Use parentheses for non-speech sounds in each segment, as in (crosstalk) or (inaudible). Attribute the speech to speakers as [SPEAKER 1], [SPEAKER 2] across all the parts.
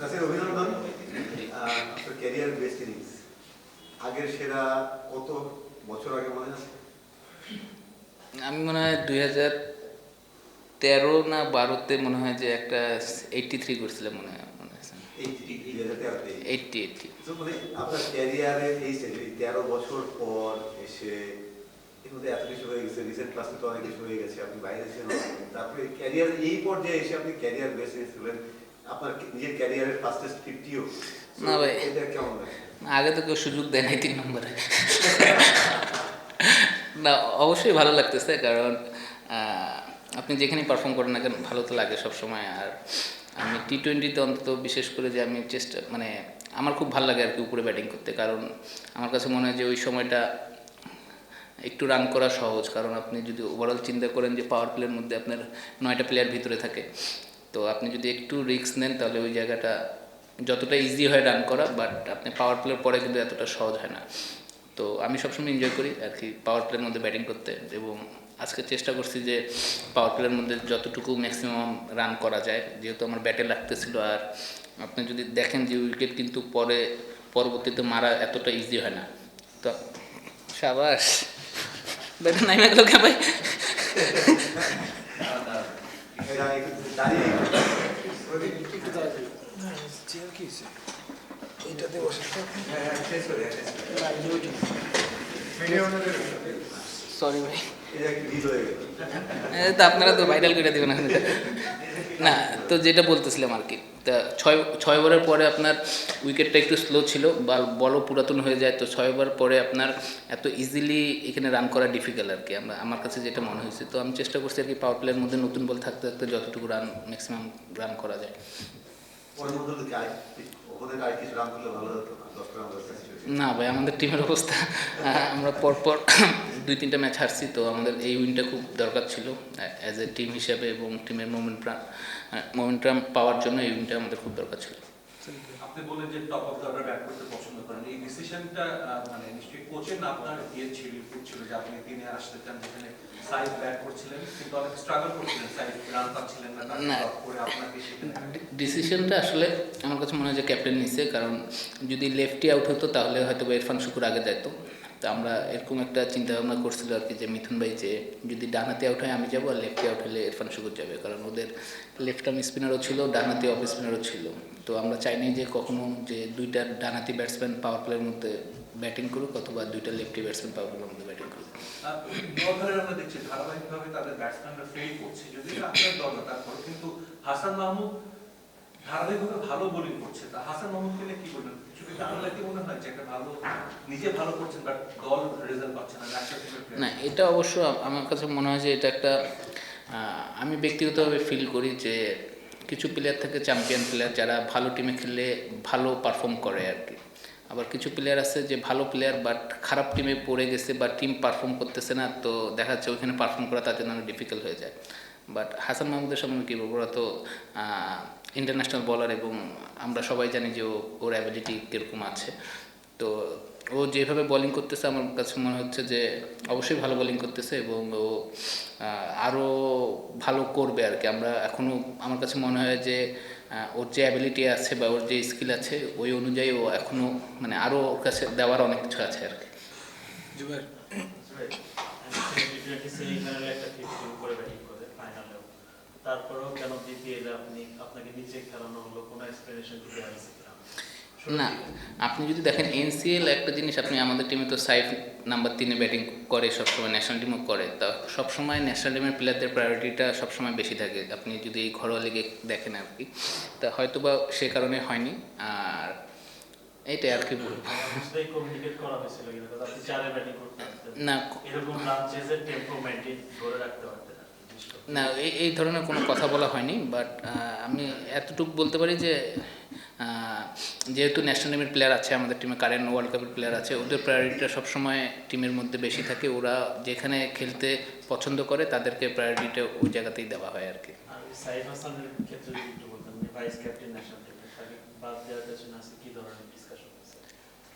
[SPEAKER 1] নাসির অভিনন্দন। আপনার career best innings আগের সেরা কত বছর আগে মনে আছে?
[SPEAKER 2] আমি মনে হয় দুই হাজার তেরো না বারোতে মনে হয় যে একটা এইটটি থ্রি করছিলাম মনে হয় মনে আছে। এইটটি এইটটি
[SPEAKER 1] তো মানে আপনার ক্যারিয়ারে এই তেরো বছর পর এসে এর মধ্যে এত কিছু হয়ে গেছে রিসেন্ট ক্লাসে তো অনেক কিছু হয়ে গেছে আপনি বাইরে ছিলেন। তারপরে ক্যারিয়ার এই পর্যায়ে এসে আপনি ক্যারিয়ার ইনিংস করলেন আপনার নিজের ক্যারিয়ারের ফার্স্টেস্ট ফিফটিও
[SPEAKER 2] না ভাই।
[SPEAKER 1] এটা কেমন
[SPEAKER 2] আগে তো কেউ সুযোগ দেয় নাই তিন নম্বরে। না অবশ্যই ভালো লাগতেছে কারণ আপনি যেখানেই পারফর্ম করেন না কেন ভালো তো লাগে সবসময়। আর আমি টি টোয়েন্টিতে অন্তত বিশেষ করে যে আমি চেষ্টা মানে আমার খুব ভালো লাগে আর কি উপরে ব্যাটিং করতে কারণ আমার কাছে মনে হয় যে ওই সময়টা একটু রান করা সহজ। কারণ আপনি যদি ওভারঅল চিন্তা করেন যে পাওয়ার প্লের মধ্যে আপনার নয়টা প্লেয়ার ভিতরে থাকে তো আপনি যদি একটু রিস্ক নেন তাহলে ওই জায়গাটা যতটা ইজি হয় রান করা বাট আপনি পাওয়ার প্লের পরে কিন্তু এতটা সহজ হয় না। তো আমি সবসময় এনজয় করি আর কি পাওয়ার প্লের মধ্যে ব্যাটিং করতে এবং আজকে চেষ্টা করছি যে পাওয়ার প্লের মধ্যে যতটুকু ম্যাক্সিমাম রান করা যায় যেহেতু আমার ব্যাটে লাগতেছিল। আর আপনি যদি দেখেন যে উইকেট কিন্তু পরে পরবর্তীতে মারা এতটা ইজি হয় না। তো সাবাস। (laughs) ব্যাটে নাইমে গেল কে ভাই? (laughs)
[SPEAKER 1] এরা দাঁড়িয়ে?
[SPEAKER 3] এইটাতে বসে।
[SPEAKER 2] সরি ভাই আপনারা তো ভাইরাল করে দেবেন না, তো যেটা বলতেছিলাম আর কি, তা ছয় ছয় ওভারের পরে আপনার উইকেটটা একটু স্লো ছিল, বা বলও পুরাতন হয়ে যায়, তো ছয় ওভার পরে আপনার এত ইজিলি এখানে রান করা ডিফিকাল্ট আর কি। আমরা, আমার কাছে যেটা মনে হয়েছে, তো আমি চেষ্টা করছি আর কি পাওয়ার প্লেয়ার মধ্যে নতুন বল থাকতে থাকতে যতটুকু রান ম্যাক্সিমাম রান করা যায়।
[SPEAKER 1] না।
[SPEAKER 2] ভাই, আমাদের টিমের অবস্থা আমরা পরপর দুই, তিনটা ম্যাচ হারছি, তো আমাদের এই উইনটা খুব দরকার ছিল অ্যাজ এ টিম হিসাবে এবং টিমের মোমেন্ট মোমেন্টাম পাওয়ার জন্য এই উইনটা আমাদের খুব দরকার ছিল।
[SPEAKER 4] আপনি বললেন যে top of the order bat করতে পছন্দ করেন। এই ডিসিশনটা মানে নিশ্চয়ই কোচের না আপনার ইয়ে ছিল ছিল যে আপনি তিনি আসতে চান যেখানে সাইড ব্যাট করছিলেন কিন্তু অনেক স্ট্রাগল করছিলেন সাইড রান পাচ্ছিলেন না
[SPEAKER 2] না।
[SPEAKER 4] করে আপনাকে
[SPEAKER 2] ডিসিশনটা আসলে আমার কাছে মনে হয় যে ক্যাপ্টেন নিছে কারণ যদি লেফটি আউট হতো তাহলে হয়তো ইরফান শুকুর আগে যেত তো আমরা এরকম একটা চিন্তা ভাবনা করছিল আর কি যে মিথুন ভাই যে যদি ডানহাতি আউট হয় আমি যাব আর লেফটি আউট হলে ইরফান শুকুর যাবে কারণ ওদের লেফট আর্ম স্পিনারও ছিল ডানহাতি অফ স্পিনারও ছিল। তো আমরা চাইনি যে কখনো যে দুইটা ডানাতি ব্যাটসম্যান পাওয়ার প্লের মধ্যে ব্যাটিং করুক অথবা দুইটা লেফটি ব্যাটসম্যান পাওয়ার প্লের মধ্যে ব্যাটিং করুক।
[SPEAKER 4] আমরা দেখছি ধারাবাহিকভাবে তাদের ব্যাটসম্যানরা ফেল করছে। যদি আপনার দল না কিন্তু হাসান মাহমুদ ধারাবাহিকভাবে ভালো বোলিং করছে। তা হাসান মাহমুদকে নিয়ে কি বলবেন? না
[SPEAKER 2] এটা অবশ্য আমার কাছে মনে হয় যে এটা একটা আমি ব্যক্তিগতভাবে ফিল করি যে কিছু প্লেয়ার থাকে চ্যাম্পিয়ন প্লেয়ার যারা ভালো টিমে খেললে ভালো পারফর্ম করে আর কি। আবার কিছু প্লেয়ার আছে যে ভালো প্লেয়ার বাট খারাপ টিমে পড়ে গেছে বা টিম পারফর্ম করতেছে না, তো দেখা যাচ্ছে ওইখানে পারফর্ম করা তাদের জন্য ডিফিকাল্ট হয়ে যায়। বাট হাসান মাহমুদের সম্বন্ধে কী বলব? ওরা তো ইন্টারন্যাশনাল বলার এবং আমরা সবাই জানি যে ওর অ্যাবিলিটি কীরকম আছে। তো ও যেভাবে বোলিং করতেছে আমার কাছে মনে হচ্ছে যে অবশ্যই ভালো বোলিং করতেছে এবং ও আরও ভালো করবে আর কি। আমরা এখনও আমার কাছে মনে হয় যে ওর যে অ্যাবিলিটি আছে বা ওর যে স্কিল আছে ওই অনুযায়ী ও এখনও মানে আরও ওর কাছে দেওয়ার অনেক কিছু আছে আর কি।
[SPEAKER 5] তারপরেও কেন বিপিএল আপনি আপনাকে নিচে খেলানো হলো? কোনো এক্সপ্লেনেশন দিতে পারছে
[SPEAKER 2] না আপনি যদি দেখেন এনসিএল একটা জিনিস আপনি আমাদের টিমে তো সাইফ নাম্বার তিনে ব্যাটিং করে সবসময় ন্যাশনাল টিমও করে। তা সবসময় ন্যাশনাল টিমের প্লেয়ারদের প্রায়োরিটিটা সবসময় বেশি থাকে। আপনি যদি এই ঘরোয়া লিগে দেখেন আর কি তা হয়তো বা সে কারণে হয়নি। আর এইটাই আর কি বলব। না। না এই এই ধরনের কোনো কথা বলা হয়নি বাট আমি এতটুকু বলতে পারি যে যেহেতু ন্যাশনাল টিমের প্লেয়ার আছে আমাদের টিমে কারেন্ট ওয়ার্ল্ড কাপের প্লেয়ার আছে ওদের প্রায়োরিটিটা সবসময় টিমের মধ্যে বেশি থাকে। ওরা যেখানে খেলতে পছন্দ করে তাদেরকে প্রায়োরিটিটা ওই জায়গাতেই দেওয়া হয় আর কি।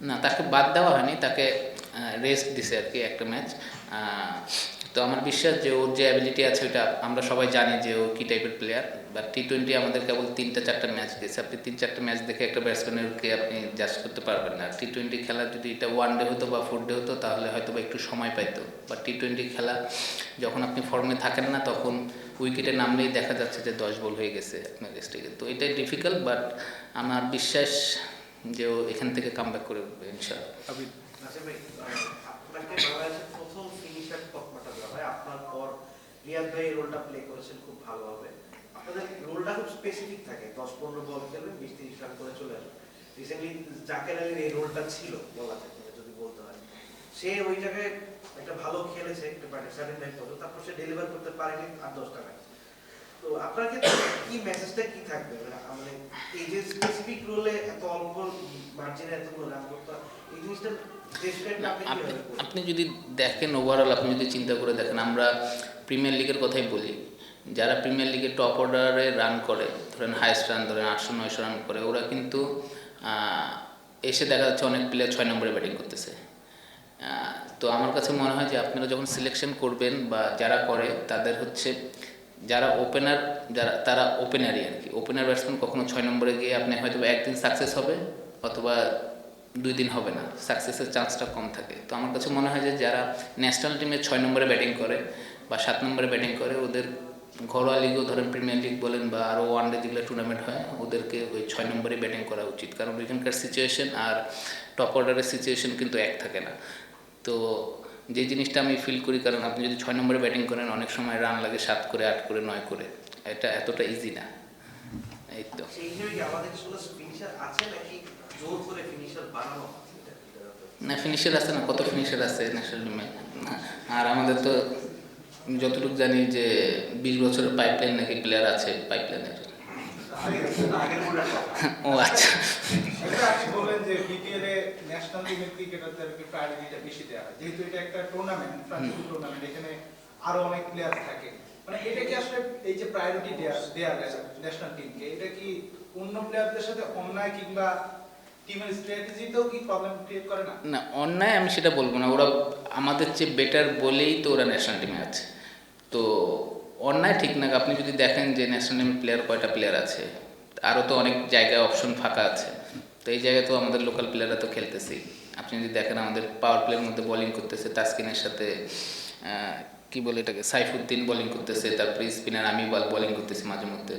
[SPEAKER 2] না তাকে বাদ দেওয়া হয়নি তাকে রেস্ট দিছে আর কি একটা ম্যাচ তো আমার বিশ্বাস যে ওর যে অ্যাবিলিটি আছে ওটা আমরা সবাই জানি যে ও কী টাইপের প্লেয়ার বা টি টোয়েন্টি আমাদের কেবল তিনটা চারটা ম্যাচ দিয়েছে। আপনি তিন চারটা ম্যাচ দেখে একটা ব্যাটসম্যানেরকে আপনি জাজ করতে পারবেন না। টি টোয়েন্টি খেলা যদি এটা ওয়ান ডে হতো বা ফোর ডে হতো তাহলে হয়তো বা একটু সময় পাইতো। বা টি টোয়েন্টি খেলা যখন আপনি ফর্মে থাকেন না তখন উইকেটে নামলেই দেখা যাচ্ছে যে দশ বল হয়ে গেছে আপনার থেকে। তো এটাই ডিফিকাল্ট বাট আমার বিশ্বাস যে ও এখান থেকে কাম ব্যাক করে উঠবে ইনশাআল্লাহ
[SPEAKER 6] আচ্ছা ভাই আহ, আপনাকে বাংলাদেশের প্রথম ফিনিশার তকমাটা দেওয়া হয় আপনার পর রিয়াদ ভাই এই রোলটা প্লে করেছেন খুব ভালোভাবে আপনাদের রোলটা খুব স্পেসিফিক থাকে। দশ পনেরো বল খেলবেন বিশ তিরিশ রান করে চলে আসবেন। রিসেন্টলি জাকের আলীর এই রোলটা ছিল বলা থাকে যদি বলতে হয়। সে ওই জায়গায় একটা ভালো খেলেছে একটা সার্টেন টাইম পর্যন্ত তারপর সে ডেলিভার করতে পারেনি আট দশটা ম্যাচ তো আপনার ক্ষেত্রে কি মেসেজটা কি থাকবে? মানে মানে এই যে স্পেসিফিক রোলে এত অল্প মার্জিনে এতগুলো রান করতে এই জিনিসটা? আপনি
[SPEAKER 2] যদি দেখেন ওভারঅল আপনি যদি চিন্তা করে দেখেন আমরা প্রিমিয়ার লিগের কথাই বলি। যারা প্রিমিয়ার লিগে টপ অর্ডারে রান করে, ধরেন হাইস্ট রান ধরেন আটশো নয়শো রান করে, ওরা কিন্তু এসে দেখা যাচ্ছে অনেক প্লেয়ার ছয় নম্বরে ব্যাটিং করতেছে। তো আমার কাছে মনে হয় যে আপনারা যখন সিলেকশন করবেন বা যারা করে, তাদের হচ্ছে, যারা ওপেনার যারা, তারা ওপেনারই আর কি। ওপেনার ব্যাটসম্যান কখনো ছয় নম্বরে গিয়ে আপনি হয়তো একদিন সাকসেস হবে, অথবা দুই দিন হবে না। সাকসেসের চান্সটা কম থাকে। তো আমার কাছে মনে হয় যে যারা ন্যাশনাল টিমে ছয় নম্বরে ব্যাটিং করে বা সাত নম্বরে ব্যাটিং করে ওদের ঘরোয়া লিগও ধরেন প্রিমিয়ার লিগ বলেন বা আরও ওয়ান ডে যেগুলো টুর্নামেন্ট হয় ওদেরকে ওই ছয় নম্বরে ব্যাটিং করা উচিত। কারণ ওইখানকার সিচুয়েশন আর টপ অর্ডারের সিচুয়েশন কিন্তু এক থাকে না। তো যে জিনিসটা আমি ফিল করি কারণ আপনি যদি ছয় নম্বরে ব্যাটিং করেন অনেক সময় রান লাগে সাত করে আট করে নয় করে। এটা এতটা ইজি না। এই তো।
[SPEAKER 6] ব্যাপার?
[SPEAKER 2] না ফিনিশার আছে না কত ফিনিশার আছে ন্যাশনাল টিমে আর আমাদের তো যতটুকু জানি যে বিশ বছরের পাইপলাইন নাকি প্লেয়ার আছে পাইপলাইনের ও আচ্ছা।
[SPEAKER 3] এটা আপনি যে বিপিএল ন্যাশনাল টিমের ক্রিকেটারদেরকে প্রায়োরিটিটা বেশি দেওয়া হয়। যেহেতু এটা একটা টুর্নামেন্ট টুর্নামেন্ট এখানে আরও অনেক প্লেয়ার থাকে। মানে এটা কি আসলে এই যে প্রায়োরিটি ন্যাশনাল টিমকে এটা কি অন্য প্লেয়ারদের সাথে অন্যায় কিংবা টিমের স্ট্র্যাটেজিতেও কি প্রবলেম ক্রিয়েট করে না?
[SPEAKER 2] না অন্যায় আমি সেটা বলব না। ওরা আমাদের চেয়ে বেটার বলেই তো ওরা ন্যাশনাল টিমে আছে। তো অন্যায় ঠিক না। আপনি যদি দেখেন যে ন্যাশনাল টিমের প্লেয়ার কয়টা প্লেয়ার আছে আরও তো অনেক জায়গায় অপশন ফাঁকা আছে। তো এই জায়গায় তো আমাদের লোকাল প্লেয়াররা তো খেলতেছেই আপনি যদি দেখেন আমাদের পাওয়ার প্লেয়ার মধ্যে বোলিং করতেছে তাসকিনের সাথে কি বলে এটাকে, সাইফুদ্দিন বোলিং করতেছে, তারপরে স্পিনার আমি বল বোলিং করতেছি মাঝে মধ্যে।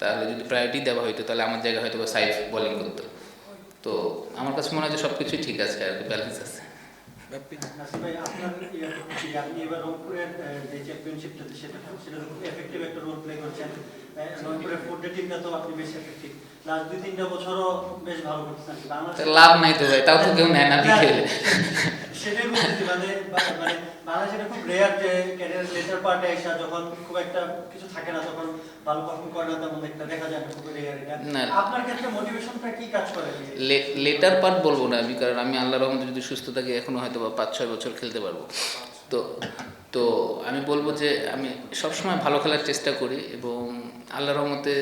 [SPEAKER 2] তাহলে যদি প্রায়োরিটি দেওয়া হইতো, তাহলে আমার জায়গায় হয়তো সাইফ বোলিং করতো। তো আমার কাছে মনে হয় যে সব কিছুই ঠিক আছে আর কি ব্যালেন্স আছে। লাভ নাই তো ভাই, তাও তো কেউ নেয় না বিকেলে।
[SPEAKER 7] মানে মানে বাংলাদেশে খুব রেয়ার যে ক্যারিয়ার লেটার পার্টে এসে যখন খুব একটা কিছু থাকে না, তখন ভালো পারফর্ম করে না তেমন একটা দেখা যায় না খুব রেয়ার এটা।
[SPEAKER 2] না।
[SPEAKER 7] আপনার ক্ষেত্রে মোটিভেশনটা কি কাজ করে
[SPEAKER 2] লেটার পার্ট বলব না আমি কারণ আমি আল্লাহ রহমতে যদি সুস্থ থাকি এখনও হয়তো বা পাঁচ ছয় বছর খেলতে পারব। তো তো আমি বলব যে আমি সবসময় ভালো খেলার চেষ্টা করি এবং আল্লাহ রহমতে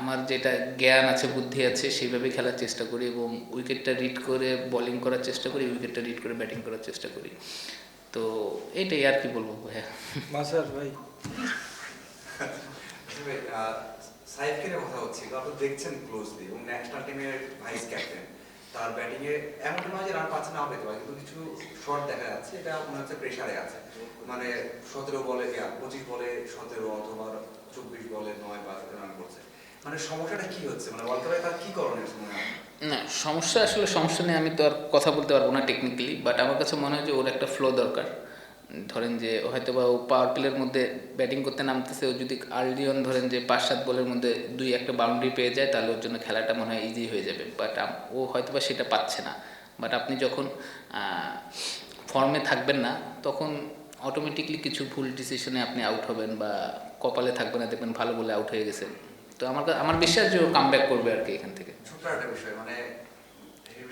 [SPEAKER 2] আমার যেটা জ্ঞান আছে বুদ্ধি আছে সেইভাবে খেলার চেষ্টা করি এবং উইকেটটা রিড করে বোলিং করার চেষ্টা করি উইকেটটা রিড করে ব্যাটিং করার চেষ্টা করি। তো এটাই আর কি বলব হ্যাঁ
[SPEAKER 3] ভাই।
[SPEAKER 8] আহ, সাইফকে নিয়ে কথা হচ্ছিল আপনি দেখছেন ক্লোজলি এবং ন্যাশনাল টিমের ভাইস ক্যাপ্টেন তার ব্যাটিং এ এমন নয় যে রান পাচ্ছে না পেতে পারে কিন্তু কিছু শট দেখা যাচ্ছে এটা মনে হচ্ছে প্রেসারে আছে। মানে সতেরো বলে পঁচিশ বলে সতেরো অথবা চব্বিশ বলে নয় বা রান করছে। মানে সমস্যাটা কি হচ্ছে? মানে ওয়ার্ল্ড কাপে তার কি করণীয় মনে হয়?
[SPEAKER 2] না সমস্যা আসলে সমস্যা নেই আমি তো আর কথা বলতে পারব না টেকনিক্যালি বাট আমার কাছে মনে হয় যে ওর একটা ফ্লো দরকার। ধরেন যে হয়তো বা ও পাওয়ার প্লের মধ্যে ব্যাটিং করতে নামতেছে, ও যদি আর্লি অন ধরেন যে পাঁচ সাত বলের মধ্যে দুই একটা বাউন্ডারি পেয়ে যায়, তাহলে ওর জন্য খেলাটা মনে হয় ইজি হয়ে যাবে। বাট ও হয়তো বা সেটা পাচ্ছে না। বাট আপনি যখন ফর্মে থাকবেন না, তখন অটোমেটিকলি কিছু ভুল ডিসিশনে আপনি আউট হবেন বা কপালে থাকবেন না, দেখবেন ভালো বলে আউট হয়ে গেছেন তো আমার আমার বিশ্বাস যে ও কাম ব্যাক করবে আর কি এখান থেকে।
[SPEAKER 8] একটা বিষয় মানে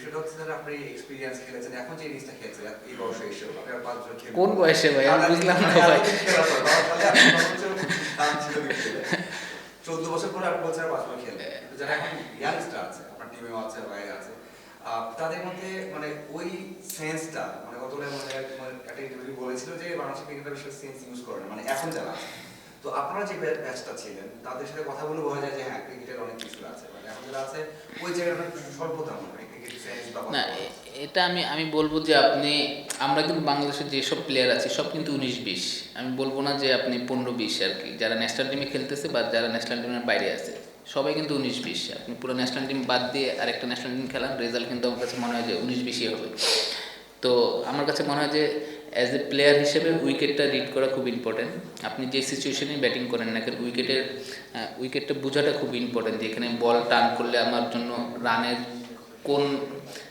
[SPEAKER 8] বিষয়টা হচ্ছে আপনি এক্সপিরিয়েন্স খেলেছেন। এখন যে জিনিসটা খেলছেন এই বয়সে এসে আপনি আর পাঁচ বছর
[SPEAKER 2] কোন বয়সে ভাই? আমি বুঝলাম না ভাই।
[SPEAKER 8] চোদ্দ বছর পরে আপনি বলছেন যারা এখন ইয়াংস্টার আছে আপনার টিমেও আছে বাইরে আছে তাদের মধ্যে মানে ওই সেন্সটা মানে গত মানে একটা ইন্টারভিউ বলেছিল যে বাংলাদেশের ক্রিকেটার সেন্স ইউজ করে না মানে এখন যারা তো আপনারা যে ব্যাচটা ছিলেন তাদের সাথে কথা বলে বোঝা যায় যে হ্যাঁ ক্রিকেটের অনেক কিছু আছে মানে এখন যারা আছে ওই জায়গাটা একটু স্বল্পতা মনে হয় ক্রিকেট সেন্স বা কথা
[SPEAKER 2] না
[SPEAKER 8] বলা।
[SPEAKER 2] এ- এটা আমি আমি বলব যে আপনি, আমরা কিন্তু বাংলাদেশের যেসব প্লেয়ার আছে, সব কিন্তু উনিশ বিশ। আমি বলব না যে আপনি পনেরো বিশ আর কি। যারা ন্যাশনাল টিমে খেলতেছে বা যারা ন্যাশনাল টিমের বাইরে আছে, সবাই কিন্তু উনিশ বিশ। আপনি পুরো ন্যাশনাল টিম বাদ দিয়ে আরেকটা ন্যাশনাল টিম খেলান রেজাল্ট কিন্তু আমার কাছে মনে হয় যে উনিশ বিশই হবে। তো আমার কাছে মনে হয় যে অ্যাজ এ প্লেয়ার হিসেবে উইকেটটা রিড করা খুব ইম্পর্টেন্ট আপনি যে সিচুয়েশনে ব্যাটিং করেন না কেন, উইকেটের উইকেটটা বোঝাটা খুব ইম্পর্টেন্ট যে এখানে বল টার্ন করলে আমার জন্য রানের কোন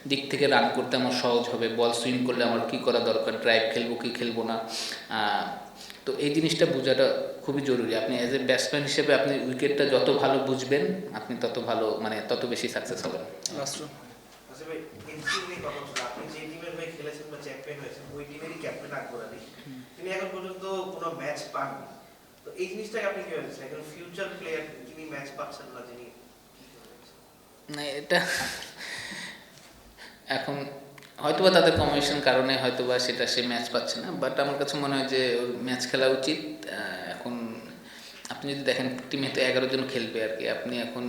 [SPEAKER 2] দিক থেকে রান করতে আমার সহজ হবে? বল সুইং করলে আমার কি করা দরকার? ড্রাইভ খেলব কি খেলব না? তো এই জিনিসটা বোঝাটা খুবই জরুরি। আপনি অ্যাজ এ ব্যাটসম্যান হিসেবে আপনি উইকেটটা যত ভালো বুঝবেন আপনি তত ভালো মানে তত বেশি সাকসেস হবেন।
[SPEAKER 6] আচ্ছা ভাই এনসিএল নিয়ে কথা হচ্ছে আপনি যে টিমের খেলেছেন বা চ্যাম্পিয়ন হয়েছেন ওই টিমেরই ক্যাপ্টেন আকবর আলী। তিনি এখন পর্যন্ত কোনো ম্যাচ পাননি। তো এই জিনিসটাকে আপনি কীভাবে দেখছেন এখন ফিউচার প্লেয়ার যিনি ম্যাচ পাচ্ছেন না যিনি
[SPEAKER 2] না এটা এখন হয়তোবা তাদের কমিশন কারণে হয়তোবা সেটা সে ম্যাচ পাচ্ছে না বাট আমার কাছে মনে হয় যে ওর ম্যাচ খেলা উচিত। এখন আপনি যদি দেখেন টিমে তো এগারো জন খেলবে আর কি আপনি এখন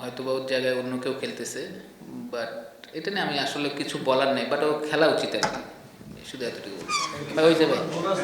[SPEAKER 2] হয়তোবা ওর জায়গায় অন্য কেউ খেলতেছে বাট এটা নিয়ে আমি আসলে কিছু বলার নেই বাট ও খেলা উচিত আর কি। শুধু এতটুকু বলব। ভাই, ওই যে ভাই
[SPEAKER 3] বোনাস